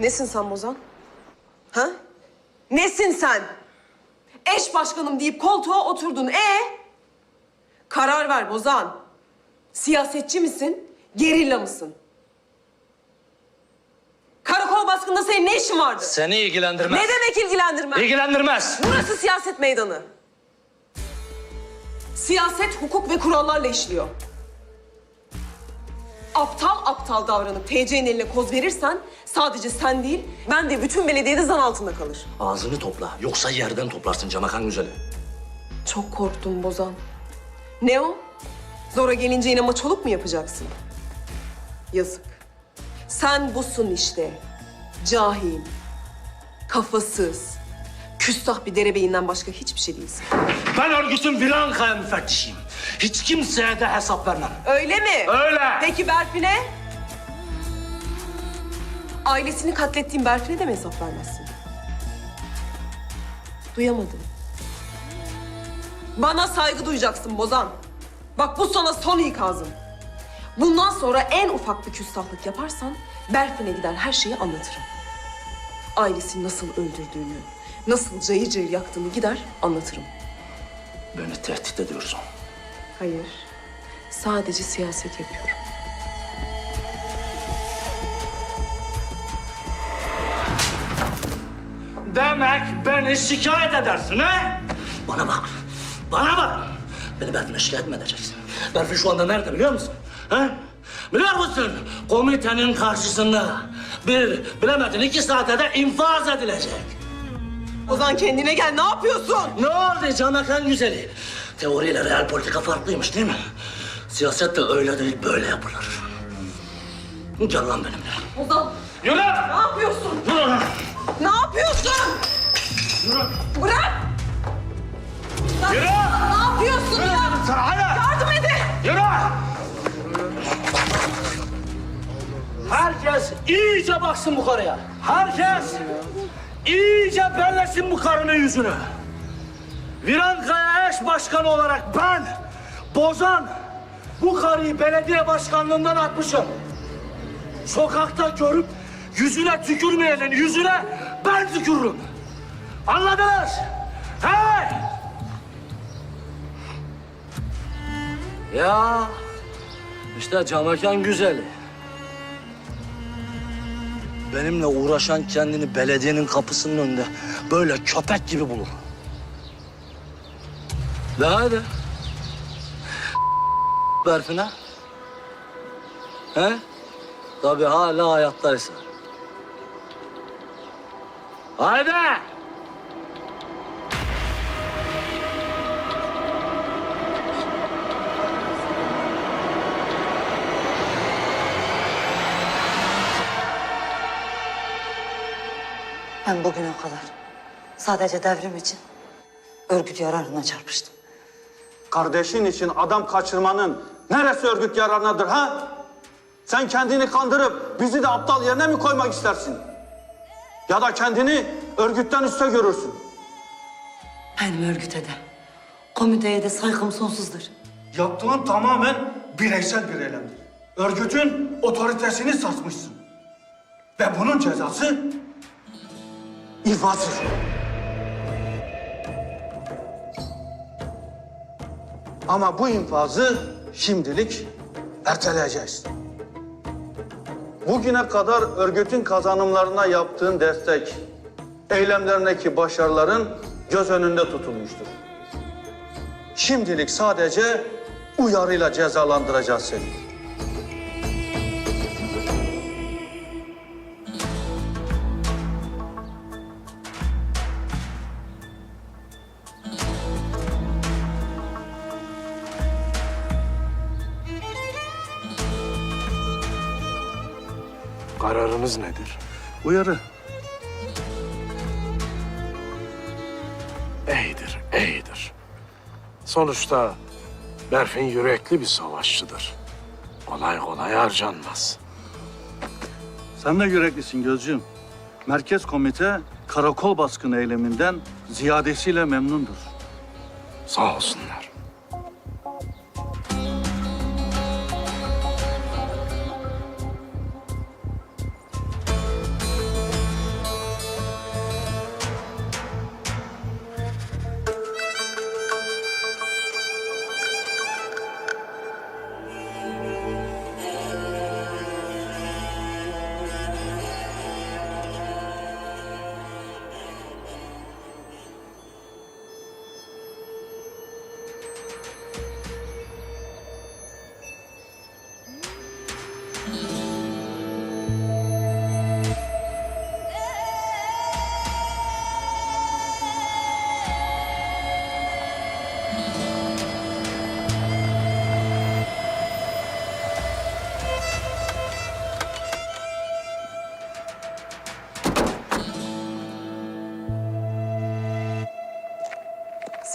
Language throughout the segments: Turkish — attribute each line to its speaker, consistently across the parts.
Speaker 1: Nesin sen Bozan? Ha? Nesin sen? Eş başkanım deyip koltuğa oturdun. E Karar ver Bozan. Siyasetçi misin? Gerilla mısın? Karakol baskında senin ne işin vardı?
Speaker 2: Seni ilgilendirmez.
Speaker 1: Ne demek ilgilendirmez?
Speaker 2: İlgilendirmez.
Speaker 1: Burası siyaset meydanı. Siyaset hukuk ve kurallarla işliyor. Aptal aptal davranıp TC'nin eline koz verirsen sadece sen değil, ben de bütün belediyede zan altında kalır.
Speaker 2: Ağzını topla. Yoksa yerden toplarsın Camakan Güzeli.
Speaker 1: Çok korktum Bozan. Ne o? Zora gelince yine maçoluk mu yapacaksın? Yazık. Sen busun işte. Cahil, kafasız, küstah bir derebeyinden başka hiçbir şey değilsin.
Speaker 2: Ben örgütün Vilankaya müfettişiyim. Hiç kimseye de hesap vermem.
Speaker 1: Öyle mi?
Speaker 2: Öyle.
Speaker 1: Peki Berfin'e? Ailesini katlettiğin Berfin'e de mi hesap vermezsin? Duyamadım. Bana saygı duyacaksın Bozan. Bak bu sana son ikazım. Bundan sonra en ufak bir küstahlık yaparsan Berfin'e gider her şeyi anlatırım. Ailesini nasıl öldürdüğünü, nasıl cayır cayır yaktığını gider anlatırım.
Speaker 2: Beni tehdit ediyorsun.
Speaker 1: Hayır, sadece siyaset yapıyorum.
Speaker 2: Demek beni şikayet edersin ha? Bana bak. Bana bak. Beni Berfin'e şikayet mi edeceksin? Berfin şu anda nerede biliyor musun? Ha? Biliyor musun? Komitenin karşısında bir bilemedin iki saate de infaz edilecek.
Speaker 1: Ozan kendine gel, ne yapıyorsun?
Speaker 2: Ne oldu Canakan güzeli? Teoriyle real politika farklıymış değil mi? Siyaset de öyle değil böyle yapılır. Gel lan benimle.
Speaker 1: Ozan,
Speaker 2: Yürü!
Speaker 1: ne yapıyorsun?
Speaker 2: Yürü lan!
Speaker 1: Ne yapıyorsun?
Speaker 2: Yürü!
Speaker 1: Bırak! Lan,
Speaker 2: Yürü!
Speaker 1: Ne yapıyorsun
Speaker 2: Yürü
Speaker 1: ya?
Speaker 2: dedim sana hadi!
Speaker 1: Yardım edin!
Speaker 2: Yürü! Herkes iyice baksın bu karıya. Herkes iyice bellesin bu karının yüzünü. Virankaya eş başkanı olarak ben, Bozan, bu karıyı belediye başkanlığından atmışım. Sokakta görüp yüzüne tükürmeyenin yüzüne ben tükürürüm. Anladınız? Hey! Ya işte Camakan güzeli. Benimle uğraşan kendini belediyenin kapısının önünde böyle köpek gibi bulur. De hadi. Berfin'e. He? Tabii hala hayattaysa. Haydi.
Speaker 3: Ben bugüne kadar sadece devrim için örgüt yararına çarpıştım.
Speaker 4: Kardeşin için adam kaçırmanın neresi örgüt yararınadır ha? Sen kendini kandırıp bizi de aptal yerine mi koymak istersin? Ya da kendini örgütten üste görürsün.
Speaker 3: Benim örgüte de, komiteye de saygım sonsuzdur.
Speaker 4: Yaptığın tamamen bireysel bir eylemdir. Örgütün otoritesini sarsmışsın. Ve bunun cezası infazdır. Ama bu infazı şimdilik erteleyeceğiz. Bugüne kadar örgütün kazanımlarına yaptığın destek, eylemlerindeki başarıların göz önünde tutulmuştur. Şimdilik sadece uyarıyla cezalandıracağız seni.
Speaker 5: Kararınız nedir? Uyarı. İyidir, iyidir. Sonuçta Berfin yürekli bir savaşçıdır. Kolay kolay harcanmaz.
Speaker 4: Sen de yüreklisin gözcüğüm. Merkez komite karakol baskını eyleminden ziyadesiyle memnundur.
Speaker 5: Sağ olsunlar.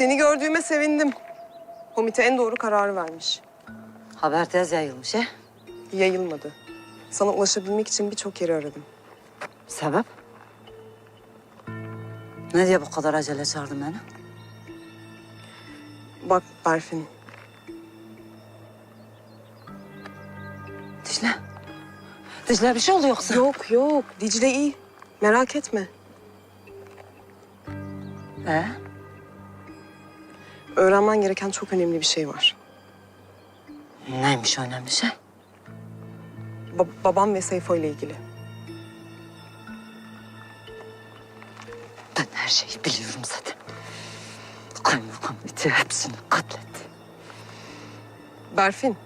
Speaker 1: Seni gördüğüme sevindim. Komite en doğru kararı vermiş.
Speaker 3: Haber tez yayılmış he.
Speaker 1: Yayılmadı. Sana ulaşabilmek için birçok yeri aradım.
Speaker 3: Sebep? Ne diye bu kadar acele çağırdın beni?
Speaker 1: Bak Berfin,
Speaker 3: Dicle. Dicle bir şey oldu yoksa?
Speaker 1: Yok yok. Dicle iyi. Merak etme.
Speaker 3: Ee?
Speaker 1: Öğrenmen gereken çok önemli bir şey var.
Speaker 3: Neymiş önemli şey?
Speaker 1: Ba- babam ve Seyfo ile ilgili.
Speaker 3: Ben her şeyi biliyorum zaten. Kaymakam iti hepsini katletti.
Speaker 1: Berfin,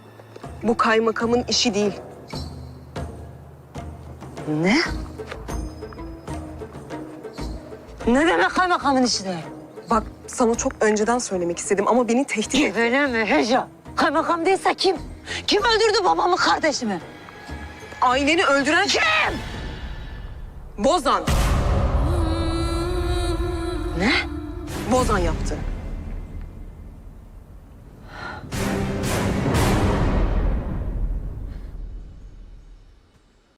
Speaker 1: bu kaymakamın işi değil.
Speaker 3: Ne? Ne demek kaymakamın işi değil?
Speaker 1: Bak sana çok önceden söylemek istedim ama beni tehdit et.
Speaker 3: Öyle mi Heca? Kaymakam değilse kim? Kim öldürdü babamı kardeşimi?
Speaker 1: Aileni öldüren kim? Bozan.
Speaker 3: Ne?
Speaker 1: Bozan yaptı.